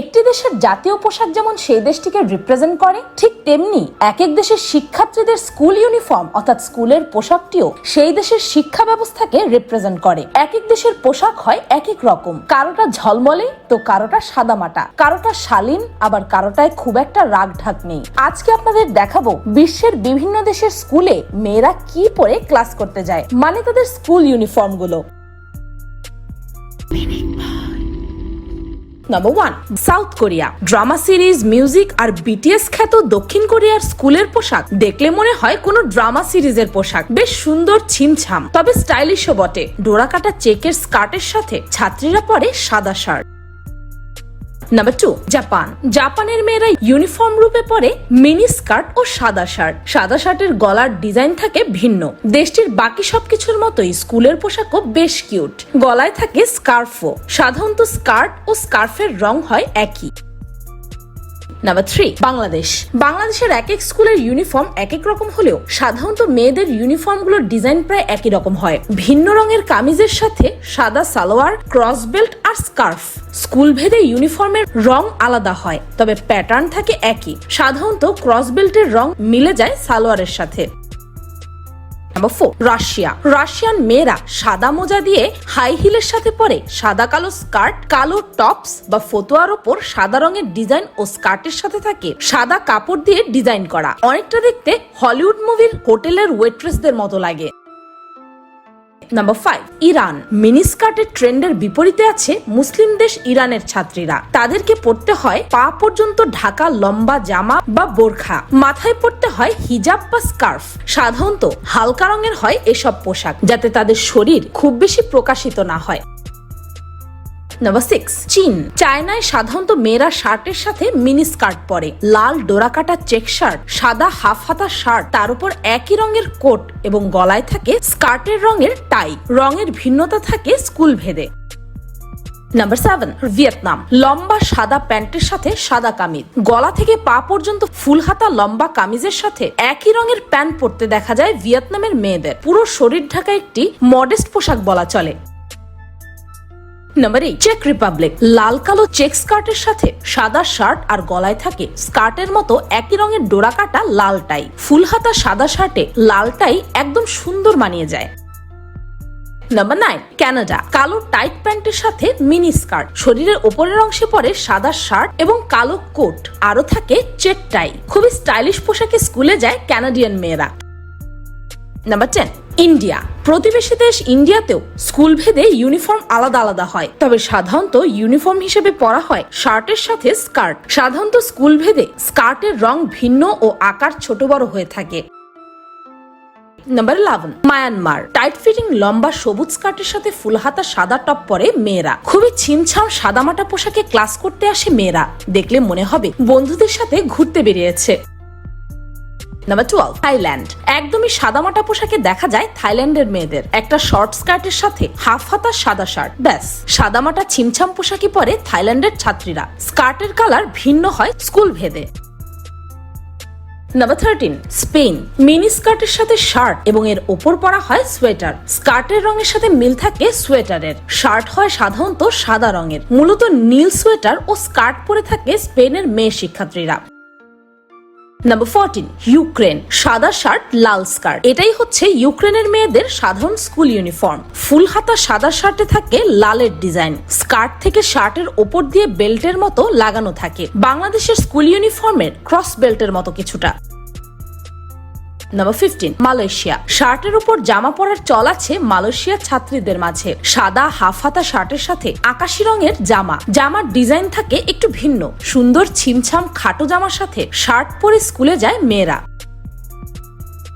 একটি দেশের জাতীয় পোশাক যেমন সেই দেশটিকে রিপ্রেজেন্ট করে, ঠিক তেমনি এক এক দেশের শিক্ষার্থীদের স্কুল ইউনিফর্ম অর্থাৎ স্কুলের পোশাকটিও সেই দেশের শিক্ষা ব্যবস্থাকে রিপ্রেজেন্ট করে। এক এক দেশের পোশাক হয় এক এক রকম। কারোটা ঝলমলে তো কারোটা সাদামাটা। কারোটা শালীন, আবার কারোটায় খুব একটা রাগ ঢাক নেই। আজকে আপনাদের দেখাবো বিশ্বের বিভিন্ন দেশের স্কুলে মেয়েরা কি পরে ক্লাস করতে যায়। মানে তাদের school ইউনিফর্মগুলো। Number one South Korea drama series music আর বিটিএস খ্যাত দক্ষিণ কোরিয়ার স্কুলের পোশাক। দেখলে মনে হয় কোনো ড্রামা সিরিজের পোশাক। বেশ সুন্দর, ছিমছাম, তবে স্টাইলিশও বটে। ডোরাকাটা চেকের স্কার্টের সাথে ছাত্রীরা পরে সাদা শার্ট। নাম্বার টু জাপান জাপানের মেয়েরা ইউনিফর্ম রূপে পরে মিনি স্কার্ট ও সাদা শার্ট সাদা শার্টের গলার ডিজাইন থাকে ভিন্ন। দেশটির বাকি সবকিছুর মতোই স্কুলের পোশাকও বেশ কিউট গলায় থাকে স্কার্ফও সাধারণত স্কার্ট ও স্কার্ফের রং হয় একই। নাম্বার থ্রি বাংলাদেশ বাংলাদেশের এক এক স্কুলের ইউনিফর্ম এক এক রকম হলেও সাধারণত মেয়েদের ইউনিফর্মগুলোর ডিজাইন প্রায় একই রকম হয়। ভিন্ন রঙের কামিজের সাথে সাদা সালোয়ার ক্রস বেল্ট আর স্কার্ফ স্কুল ভেদে ইউনিফর্মের রং আলাদা হয়, তবে প্যাটার্ন থাকে একই। সাধারণত ক্রস বেল্টের রং মিলে যায় সালোয়ারের সাথে। নাম্বার ফোর রাশিয়া রাশিয়ান মেয়েরা সাদা মোজা দিয়ে হাই হিলের সাথে পরে সাদা কালো স্কার্ট কালো টপস বা ফতোয়ার ওপর সাদা রঙের ডিজাইন ও স্কার্টের সাথে থাকে। সাদা কাপড় দিয়ে ডিজাইন করা। অনেকটা দেখতে হলিউড মুভির হোটেলের ওয়েট্রেসদের মতো লাগে। নাম্বার ফাইভ ইরান মিনি স্কার্টের ট্রেন্ডের বিপরীতে আছে মুসলিম দেশ ইরানের ছাত্রীরা। তাদেরকে পড়তে হয় পা পর্যন্ত ঢাকা লম্বা জামা বা বোরখা। মাথায় পড়তে হয় হিজাব বা স্কার্ফ। সাধারণত হালকা রঙের হয় এসব পোশাক, যাতে তাদের শরীর খুব বেশি প্রকাশিত না হয়। নাম্বার সিক্স চীন চায়নায় সাধারণত মেয়েরা শার্টের সাথে মিনি স্কার্ট পরে। লাল ডোরাকাটা চেক শার্ট, সাদা হাফ হাতা শার্ট, তার উপর একই রঙের কোট এবং গলায় থাকে স্কার্টের রঙের টাই। রঙের ভিন্নতা থাকে স্কুল ভেদে। Number seven Vietnam. লম্বা সাদা প্যান্টের সাথে সাদা কামিজ। গলা থেকে পা পর্যন্ত ফুল হাতা লম্বা কামিজের সাথে একই রঙের প্যান্ট পরতে দেখা যায় ভিয়েতনামের মেয়েদের। পুরো শরীর ঢাকা একটি মডেস্ট পোশাক বলা চলে। নাম্বার এইট চেক রিপাবলিক লাল কালো চেক স্কার্টের সাথে সাদা শার্ট আর গলায় থাকে স্কার্টের মতো একই রঙের ডোরা কাটা লাল টাই। ফুল হাতা সাদা শার্টে লাল টাই একদম সুন্দর মানিয়ে যায়। নাম্বার নাইন ক্যানাডা কালো টাইট প্যান্টের সাথে মিনি স্কার্ট শরীরের ওপরের অংশে পরে সাদা শার্ট এবং কালো কোট। আরও থাকে চেক টাই খুবই স্টাইলিশ পোশাকে স্কুলে যায় ক্যানাডিয়ান মেয়েরা। Number ten India. প্রতিবেশী দেশ ইন্ডিয়াতেও স্কুল ভেদে ইউনিফর্ম আলাদা আলাদা হয়। তবে সাধারণত ইউনিফর্ম হিসেবে পরা হয় শার্টের সাথে স্কার্ট। সাধারণত স্কুল ভেদে স্কার্টের রং ভিন্ন ও আকার ছোট বড় হয়ে থাকে। Number eleven Myanmar. Tight fitting, লম্বা সবুজ স্কার্টের সাথে ফুলহাতা সাদা টপ পরে মেয়েরা। খুবই ছিমছাম সাদামাটা পোশাকে ক্লাস করতে আসে মেয়েরা। দেখলে মনে হবে বন্ধুদের সাথে ঘুরতে বেরিয়েছে। নাম্বার টুয়েলভ থাইল্যান্ড একদমই সাদামাটা পোশাকে দেখা যায় থাইল্যান্ডের মেয়েদের। একটা শর্ট স্কার্টের সাথে হাফ হাতা সাদা শার্ট ব্যাস, সাদামাটা ছিমছাম পোশাকই পরে থাইল্যান্ডের ছাত্রীরা। স্কার্টের কালার ভিন্ন হয় স্কুল ভেদে। নাম্বার থার্টিন স্পেন মিনি স্কার্টের সাথে শার্ট এবং এর ওপর পরা হয় সোয়েটার স্কার্টের রঙের সাথে মিল থাকে সোয়েটারের শার্ট হয় সাধারণত সাদা রঙের। মূলত নীল সোয়েটার ও স্কার্ট পরে থাকে স্পেনের মেয়ে শিক্ষার্থীরা। নাম্বার ফোরটিন ইউক্রেন সাদা শার্ট লাল স্কার্ট এটাই হচ্ছে ইউক্রেনের মেয়েদের সাধারণ স্কুল ইউনিফর্ম ফুল হাতা সাদা শার্টে থাকে লালের ডিজাইন স্কার্ট থেকে শার্টের ওপর দিয়ে বেল্টের মতো লাগানো থাকে। বাংলাদেশের স্কুল ইউনিফর্মের ক্রস বেল্টের মতো কিছুটা। নাম্বার ফিফটিন মালয়েশিয়া শার্টের উপর জামা পরার চল আছে মালয়েশিয়ার ছাত্রীদের মাঝে। সাদা হাফ হাতা শার্টের সাথে আকাশি রঙের জামা। জামার ডিজাইন থাকে একটু ভিন্ন। সুন্দর ছিমছাম খাটো জামার সাথে শার্ট পরে স্কুলে যায় মেয়েরা।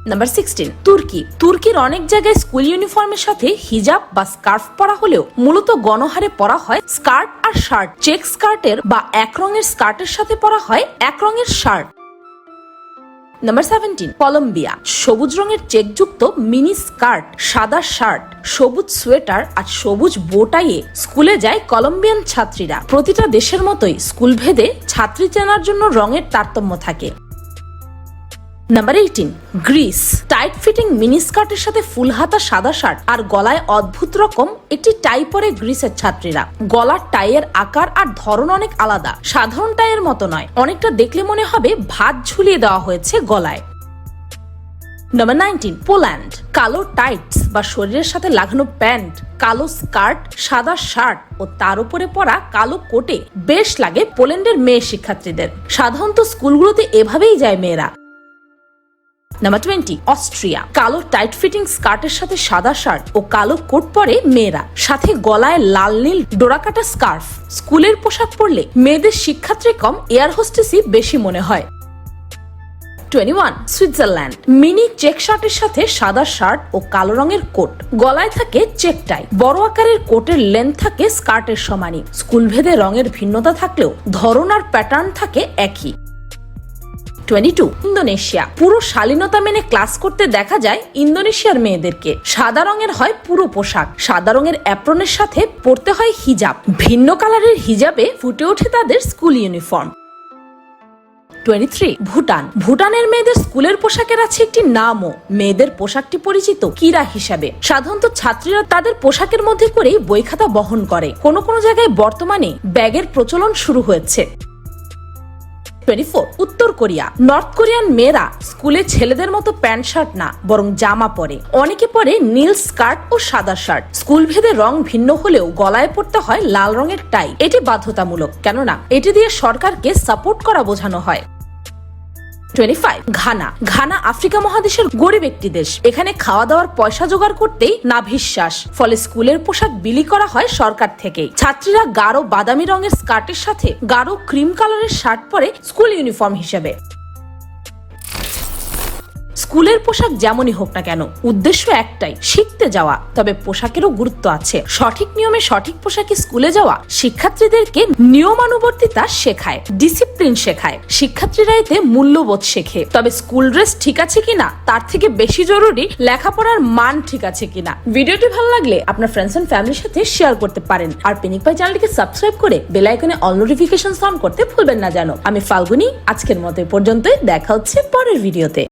নাম্বার সিক্সটিন তুর্কি। তুর্কির অনেক জায়গায় স্কুল ইউনিফর্মের সাথে হিজাব বা স্কার্ফ পরা হলেও মূলত গণহারে পরা হয় স্কার্ট আর শার্ট চেক স্কার্টের বা এক রঙের স্কার্টের সাথে পরা হয় এক রঙের শার্ট নাম্বার সেভেন্টিন কলম্বিয়া সবুজ রঙের চেকযুক্ত মিনি স্কার্ট, সাদা শার্ট, সবুজ সোয়েটার আর সবুজ বোটাইয়ে স্কুলে যায় কলম্বিয়ান ছাত্রীরা। প্রতিটা দেশের মতোই স্কুল ভেদে ছাত্রী চেনার জন্য রঙের তারতম্য থাকে। Number eighteen Greece tight fitting mini স্কার্টের সাথে ফুল হাতা সাদা শার্ট আর গলায় অদ্ভুত রকম একটি টাই পরে গ্রিসের ছাত্রীরা। গলার টাইয়ের আকার আর ধরন অনেক আলাদা। সাধারণ টাইয়ের মতো নয়। অনেকটা দেখলে মনে হবে ভাত ঝুলিয়ে দেওয়া হয়েছে গলায়। নাম্বার নাইনটিন পোল্যান্ড কালো টাইটস বা শরীরের সাথে লাগানো প্যান্ট, কালো স্কার্ট, সাদা শার্ট ও তার উপরে পরা কালো কোটে বেশ লাগে পোল্যান্ডের মেয়ে শিক্ষার্থীদের। সাধারণত স্কুলগুলোতে এভাবেই যায় মেয়েরা। নাম্বার টোয়েন্টি অস্ট্রিয়া কালো টাইট ফিটিং স্কার্টের সাথে সাদা শার্ট ও কালো কোট পরে মেয়েরা। সাথে গলায় লাল নীল ডোরাকাটা স্কার্ফ স্কুলের পোশাক পরলে মেয়েদের শিক্ষার্থী কম এয়ার হোস্টেসই বেশি মনে হয়। Twenty one Switzerland mini check শার্টের সাথে সাদা শার্ট ও কালো রঙের কোট। গলায় থাকে চেক টাই বড় আকারের কোটের লেন্থ থাকে স্কার্টের সমানই। স্কুল ভেদে রঙের ভিন্নতা থাকলেও ধরন আর প্যাটার্ন থাকে একই। টোয়েন্টি টু ইন্দোনেশিয়া পুরো শালীনতা মেনে ক্লাস করতে দেখা যায় ইন্দোনেশিয়ার মেয়েদেরকে। সাদা রঙের হয় পুরো পোশাক। সাদা রঙের অ্যাপ্রনের সাথে পরতে হয় হিজাব। ভিন্ন কালারের হিজাবে ফুটে ওঠে তাদের school uniform. Twenty three Bhutan. ভুটানের মেয়েদের স্কুলের পোশাকের আছে একটি নামও। মেয়েদের পোশাকটি পরিচিত কিরা হিসাবে। সাধারণত ছাত্রীরা তাদের পোশাকের মধ্যে করেই বই খাতা বহন করে। কোনো কোনো জায়গায় বর্তমানে ব্যাগের প্রচলন শুরু হয়েছে। টোয়েন্টি ফোর, উত্তর কোরিয়া। নর্থ কোরিয়ান মেয়েরা স্কুলে ছেলেদের মতো প্যান্ট শার্ট না, বরং জামা পরে। অনেকে পরে নীল স্কার্ট ও সাদা শার্ট। স্কুল ভেদে রং ভিন্ন হলেও গলায় পড়তে হয় লাল রঙের টাই। এটি বাধ্যতামূলক, কেননা এটি দিয়ে সরকারকে সাপোর্ট করা বোঝানো হয়। Twenty five Ghana. Ghana Africa মহাদেশের গরিব একটি দেশ। এখানে খাওয়া দাওয়ার পয়সা জোগাড় করতেই নাভিশ্বাস ফলে স্কুলের পোশাক বিলি করা হয় সরকার থেকে ছাত্রীরা গাঢ় বাদামি রঙের স্কার্টের সাথে গাঢ় ক্রিম কালারের শার্ট পরে স্কুল ইউনিফর্ম হিসেবে। স্কুলের পোশাক যেমনই হোক না কেন, উদ্দেশ্য একটাই, শিখতে যাওয়া। তবে পোশাকেরও গুরুত্ব আছে। সঠিক নিয়মে সঠিক পোশাকে স্কুলে যাওয়া শিক্ষার্থীদেরকে নিয়মানুবর্তিতা শেখায় ডিসিপ্লিন শেখায়। শিক্ষার্থীরা এতে মূল্যবোধ শেখে। তবে স্কুল ড্রেস ঠিক আছে কিনা, তার থেকে বেশি জরুরি লেখাপড়ার মান ঠিক আছে কিনা। ভিডিওটি ভালো লাগলে আপনার ফ্রেন্ডস এন্ড ফ্যামিলির সাথে শেয়ার করতে পারেন। আর পিনিক পাই চ্যানেলটিকে সাবস্ক্রাইব করে বেল আইকনে অল নোটিফিকেশন অন করতে ভুলবেন না জানো আমি ফাল্গুনি, আজকের মতো পর্যন্তই। দেখা হচ্ছে পরের ভিডিওতে